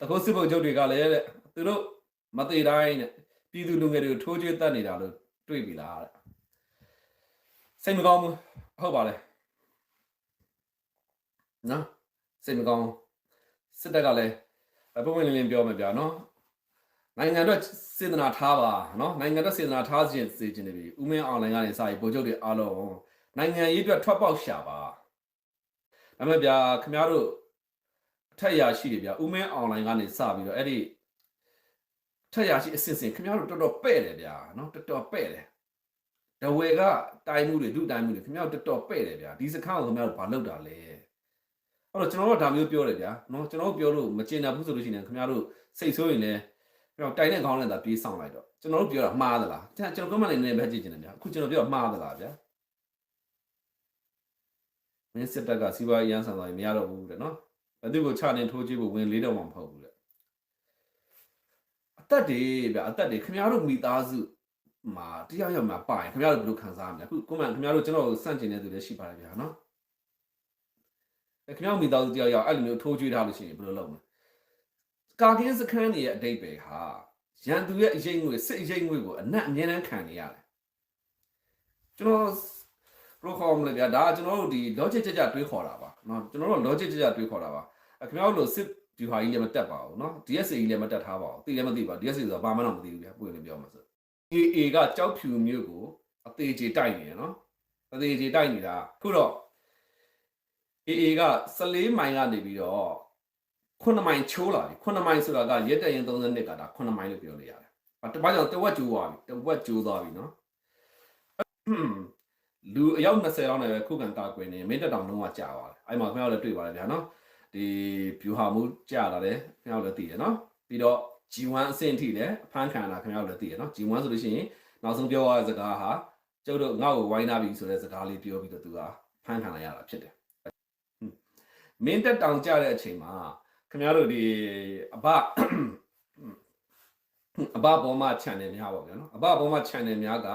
တကုတ်စစ်ဘုတ်ချုပ်တွေကလည်းတဲ့သူတို့မသေးတိုင်းတဲ့ပြည်သူလူငယ်တွေကိုထိုးချွေးတတ်နေတာလို့တွေ့ပြီလားတဲ့စိတ်မကောင်းဘူးဟုတ်ပါလေနော်စိတ်မကောင်းစစ်တပ်ကလည်းပုံမှန်လင်းလင်းပြောမယ်ဗျာနော်နိုင်ငံတော့စေတနာထားပါနော်နိုင်ငံတော့စေတနာထားခြင်းစေခြင်းတွေပြီဥမင်းအွန်လိုင်းကနေစာရေးပို့ချုပ်တွေအားလုံးနိုင်ငံရေးအတွက်ထွက်ပေါက်ရှာပါဒါပေမဲ့ဗျာခင်ဗျားတို့အ ထက်ရရှိတယ်ဗျာဥမင်းအွန်လိုင်းကနေစပြီးတော့အဲ့ဒီထက်ရရှိအစစ်စင်ခင်ဗျားတို့တော်တော်ပဲ့တယ်ဗျာနော်တော်တော်ပဲ့တယ်တဝယ်ကတိုင်းမှုတွေဒုတိုင်းမှုတွေခင်ဗျားတို့တော်တော်ပဲ့တယ်ဗျာဒီစခန်းကိုခင်ဗျားတို့ဘာလုပ်တာလဲအဲ့တော့ကျွန်တော်တို့ဒါမျိုးပြောတယ်ဗျာနော်ကျွန်တော်တို့ပြောလို့မကျင်တာဘူးဆိုလို့ရှိရင်ခင်ဗျားတို့စိတ်ဆိုးရင်လည်းကျွန်တော်တိုင်တဲ့ခေါင်းနဲ့သာပြေးဆောင်လိုက်တော့ကျွန်တော်တို့ပြောတာမှားသလားကျွန်တော်ကမှလည်းနည်းနည်းပဲကြည့်ချင်တယ်ဗျာအခုကျွန်တော်ပြောတာမှားသလားဗျာမင်းစစ်တပ်ကစီးပွားရေးရန်ဆန်သွားရင်မရတော့ဘူးတဲ့နော် ဘယ်သူကိုချနေထိုးကြည့်ဖို့ဝင်လေးတော့မှမဟုတ်ဘူးတဲ့အသက်တွေဗျာအသက်တွေခင်ဗျားတို့မိသားစုမှာတရားရောက်မှာပါရင်ခင်ဗျားတို့ဘယ်လိုခံစားရမလဲအခုကိုမန်ခင်ဗျားတို့ကျွန်တော်ကိုစန့်ကျင်တဲ့သူတွေရှိပါတယ်ဗျာနော်အဲခင်ဗျားတို့မိသားစုတရားရောက်အဲ့လိုမျိုးထိုးကြွေးထားလို့ရှိရင်ဘယ်လိုလုပ်မလဲကာကင်းစခန်းတွေရဲ့အတိတ်ပဲဟာရန်သူရဲ့အရေးငွေစစ်အရေးငွေကိုအနက်အမြဲတမ်းခံနေရတယ်ကျွန်တော်ဘယ်လိုခေါ်မလဲဗျာဒါကကျွန်တော်တို့ဒီ logic ကြကြတွေးခေါ်တာပါနော်ကျွန်တော်တို့ logic ကြကြတွေးခေါ်တာပါအဲ ခင်ဗျားတို့လို့စစ်ဒီဟာကြီးလည်းမတက်ပါဘူးเนาะ DSA ကြီးလည်းမတက်ထားပါဘူးသိလည်းမသိပါဘူး DSA ဆိုတာဘာမှတော့မသိဘူးဗျာပွင့်လည်းပြောမှာဆို AA ကကြောက်ဖြူမျိုးကိုအသေးချေတိုက်နေရเนาะအသေးချေတိုက်နေတာခုတော့ AA က14မိုင်ကနေပြီးတော့9မိုင်ချိုးလာပြီ9မိုင်ဆိုတာကရက်တက်ရင်32ကဒါ9မိုင်လို့ပြောလို့ရတယ်။အဲတပတ်ကြောင့်တဝက်ကျိုးသွားပြီတဝက်ကျိုးသွားပြီเนาะလူအယောက်20လောက်နဲ့ပဲခုခံကာကွယ်နေမင်းတက်တောင်လုံးဝကြာသွားတယ်။အဲ့မှာခင်ဗျားတို့လည်းတွေ့ပါတယ်ဗျာနော်။ ဒီဗျူဟာမှုကြာလာတယ်ခင်ဗျားတို့လည်းသိတယ်နော်။ပြီးတော့ G1 အဆင့်ထိလည်းအဖမ်းခံလာခင်ဗျားတို့လည်းသိတယ်နော်။ G1 ဆိုလို့ရှိရင်နောက်ဆုံးပြောရတဲ့စကားဟာကျုပ်တို့ငါ့ကိုဝိုင်းနာပြီဆိုတဲ့စကားလေးပြောပြီးတော့သူကဖမ်းခံလိုက်ရတာဖြစ်တယ်။မင်းတက်တောင်ကြတဲ့အချိန်မှာခင်ဗျားတို့ဒီအဘအဘဘောမ channel များပေါ့ဗျာနော်။အဘဘောမ channel များက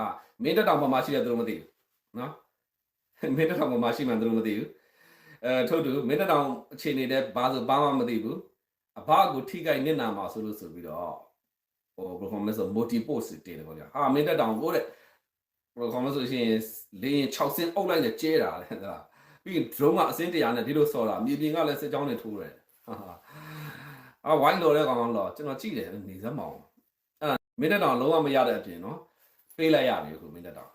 မင်းတက်တောင်ပေါ်မှာရှိတဲ့သူတို့မသိဘူး။နော်။မင်းတက်တောင်ပေါ်မှာရှိမှသူတို့မသိဘူး။ အဲထို့တူမင်းတက်တောင်အခြေအနေတဲ့ဘာဆိုဘာမှမသိဘူး။အဘကိုထိခိုက်နစ်နာမှာဆိုလို့ဆိုပြီးတော့ဟိုဘယ်လိုခေါ်မလဲဆို motive post တင်တယ်ပေါ့ဗျာ။ဟာမင်းတက်တောင်ကိုတဲ့ဘယ်လိုခေါ်မလဲဆိုရှင်လေရင်6ဆင်းအုပ်လိုက်နဲ့ကျဲတာလေဒါ။ပြီးရင် drone ကအစင်းတရားနဲ့ဒီလိုဆော်တာမြေပြင်ကလည်းစစ်ကြောင်းနဲ့ထိုးတယ်။ဟာ။အာဝိုင်းတော်တဲ့ကောင်တော့ကျွန်တော်ကြည့်တယ်နေစမ်းမအောင်။အဲ့ဒါမင်းတက်တောင်လုံးဝမရတဲ့အပြင်နော်။ပေးလိုက်ရပြီခုမင်းတက်တောင်